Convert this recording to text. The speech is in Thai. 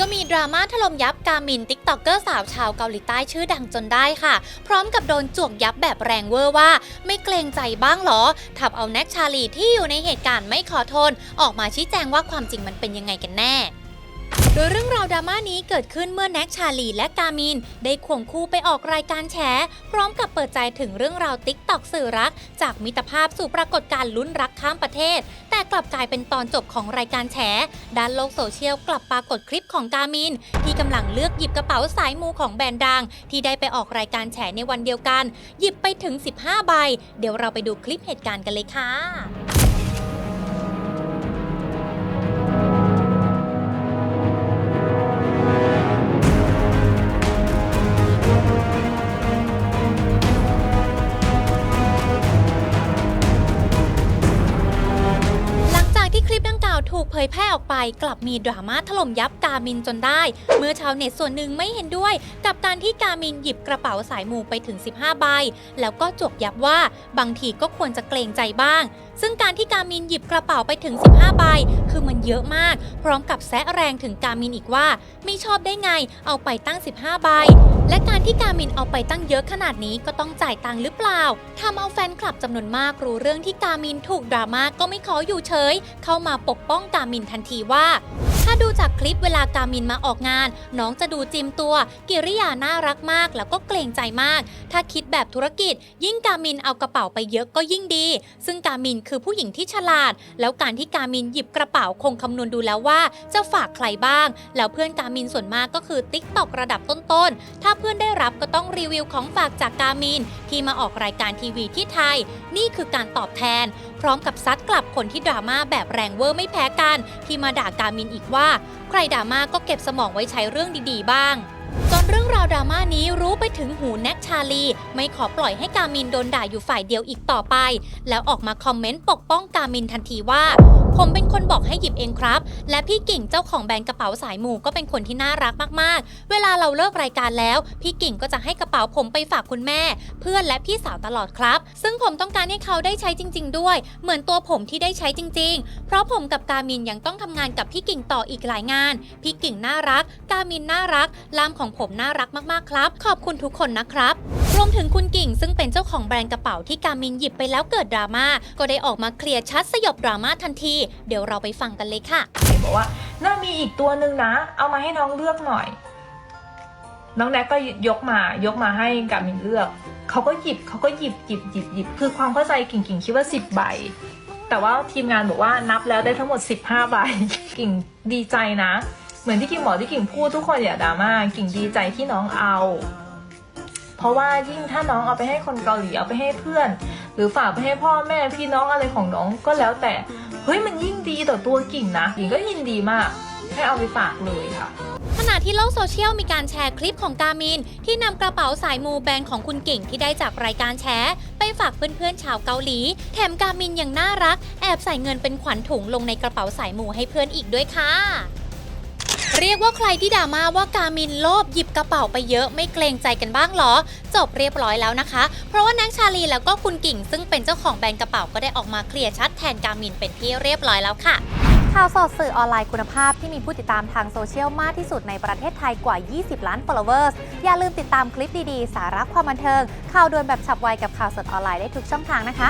ก็มีดราม่าถล่มยับกามินติ๊กต็อกเกอร์สาวชาวเกาหลีใต้ชื่อดังจนได้ค่ะ พร้อมกับโดนจวกยับแบบแรงเวอร์ว่า ไม่เกรงใจบ้างหรอทับเอาแน็กชาลีที่อยู่ในเหตุการณ์ไม่ขอโทษออกมาชี้แจงว่าความจริงมันเป็นยังไงกันแน่ ดยเรื่องราวดราม่านี้เกิดขึ้นเมื่อแน็กชาลีและกามิน ได้ควงคู่ไปออกรายการแฉ พร้อมกับเปิดใจถึงเรื่องราวติ๊กตอกสื่อรัก จากมิตรภาพสู่ปรากฏการณ์ลุ้นรักข้ามประเทศ แต่กลับกลายเป็นตอนจบของรายการแฉ ด้านโลกโซเชียลกลับปรากฏคลิปของกามิน ที่กำลังเลือกหยิบกระเป๋าสายมูของแบรนด์ดัง ที่ได้ไปออกรายการแฉในวันเดียวกัน หยิบไปถึง 15 ใบ เดี๋ยวเราไปดูคลิปเหตุการณ์กันเลยค่ะ ถูกเผยแพร่ออกไปกลับมีดราม่าถล่มยับกามินจนได้ เมื่อชาวเน็ตส่วนหนึ่งไม่เห็นด้วย กับการที่กามินหยิบกระเป๋าสายมูไปถึง 15 ใบ แล้วก็จวกยับว่าบางทีก็ควรจะเกรงใจบ้าง ซึ่งการที่กามินหยิบกระเป๋าไปถึง 15 ใบ คือมันเยอะมาก พร้อมกับแซะแรงถึงกามินอีกว่า ไม่ชอบได้ไง เอาไปตั้ง 15 ใบ และการที่กามินเอาไปตั้งเยอะขนาดนี้ก็ต้องจ่ายตังค์หรือเปล่าทำเอาแฟนคลับจำนวนมากรู้เรื่องที่กามินถูกดราม่าก็ไม่ขออยู่เฉย เข้ามาปกป้องกามินทันทีว่า ถ้าดูจากคลิปเวลากามินมาออกงาน น้องจะดูจิมตัว กิริยาน่ารักมาก แล้วก็เกรงใจมาก ถ้าคิดแบบธุรกิจ ยิ่งกามินเอากระเป๋าไปเยอะก็ยิ่งดี ซึ่งกามินคือผู้หญิงที่ฉลาด แล้วการที่กามินหยิบกระเป๋าคงคำนวณดูแล้วว่าจะฝากใครบ้าง แล้วเพื่อนกามินส่วนมากก็คือติ๊กตอกระดับต้นๆ ถ้าเพื่อนได้รับก็ต้องรีวิวของฝากจากกามินที่มาออกรายการทีวีที่ไทย นี่คือการตอบแทนพร้อมกับซัดกลับคนที่ดราม่าแบบแรงเวอร์ไม่แพ้กัน ที่มาด่ากามินอีกว่า ใครดราม่าก็เก็บสมองไว้ใช้เรื่องดีๆ บ้าง จนเรื่องราวดราม่านี้รู้ไปถึงหูแน็กชาลี ไม่ขอปล่อยให้กามินโดนด่าอยู่ฝ่ายเดียวอีกต่อไป แล้วออกมาคอมเมนต์ปกป้องกามินทันทีว่า ผมเป็นคนบอกให้หยิบเองครับ และพี่กิ่งเจ้าของแบรนด์กระเป๋าสายหมู่ก็เป็นคนที่น่ารักมากๆ เวลาเราเลิกรายการแล้ว พี่กิ่งก็จะให้กระเป๋าผมไปฝากคุณแม่ เพื่อนและพี่สาวตลอดครับ ซึ่งผมต้องการให้เขาได้ใช้จริง ๆ ด้วย เหมือนตัวผมที่ได้ใช้จริง ๆ เพราะผมกับกามินยังต้องทำงานกับพี่กิ่งต่ออีกหลายงาน พี่กิ่งน่ารัก กามินน่ารักลามของผมน่ารักมากๆครับ ขอบคุณทุกคนนะครับ รวมถึงคุณกิ่งซึ่งเป็นเจ้าของแบรนด์กระเป๋าที่กามินหยิบไปแล้วเกิดดราม่าก็ได้ออกมาเคลียร์ชัดสยบดราม่าทันที เดี๋ยวเราไปฟังกันเลยค่ะบอกว่าน่ามีอีกตัวหนึ่งนะ เอามาให้น้องเลือกหน่อย น้องแน็กก็ยกมายกมาให้กามินเลือกเขาก็หยิบเขาก็หยิบหยิบหยิบหยิบคือความเข้าใจกิ่งกิ่งคิดว่าสิบใบแต่ว่าทีมงานบอกว่านับแล้วได้ทั้งหมด 15 ใบ กิ่งดีใจนะ เหมือนที่กิ่งบอกที่กิ่งพูดทุกคนอย่าดราม่ากิ่งดีใจที่น้องเอา เพราะว่ายิ่งถ้าน้องเอาไปให้คนเกาหลีเอาไปให้เพื่อน หรือฝากไปให้พ่อแม่พี่น้องอะไรของน้องก็แล้วแต่เฮ้ยมันยิ่งดีต่อตัวกิ่งนะกิ่งก็ยินดีมากให้เอาไปฝากเลยค่ะขณะที่โลกโซเชียลมีการแชร์คลิปของกามิน ที่นำกระเป๋าสายมูแบรนด์ของคุณเก่งที่ได้จากรายการแชร์ไปฝากเพื่อนๆชาวเกาหลี แถมกามินยังน่ารัก แอบใส่เงินเป็นขวัญถุงลงในกระเป๋าสายมูให้เพื่อนอีกด้วยค่ะ เรียกว่าใครที่ด่ามาว่ากามินโลภหยิบกระเป๋าไปเยอะไม่เกรงใจกันบ้างเหรอ จบเรียบร้อยแล้วนะคะ เพราะว่านักชาลีแล้วก็คุณกิ่ง ซึ่งเป็นเจ้าของแบรนด์กระเป๋าก็ได้ออกมาเคลียร์ชัดแทนกามินเป็นที่เรียบร้อยแล้วค่ะข่าวสดสื่อออนไลน์คุณภาพที่มีผู้ติดตามทางโซเชียลมากที่สุดในประเทศไทยกว่า 20 ล้าน followers อย่าลืมติดตามคลิปดีๆ สาระความบันเทิง ข่าวด่วนแบบฉับไวกับข่าวสดออนไลน์ได้ทุกช่องทางนะคะ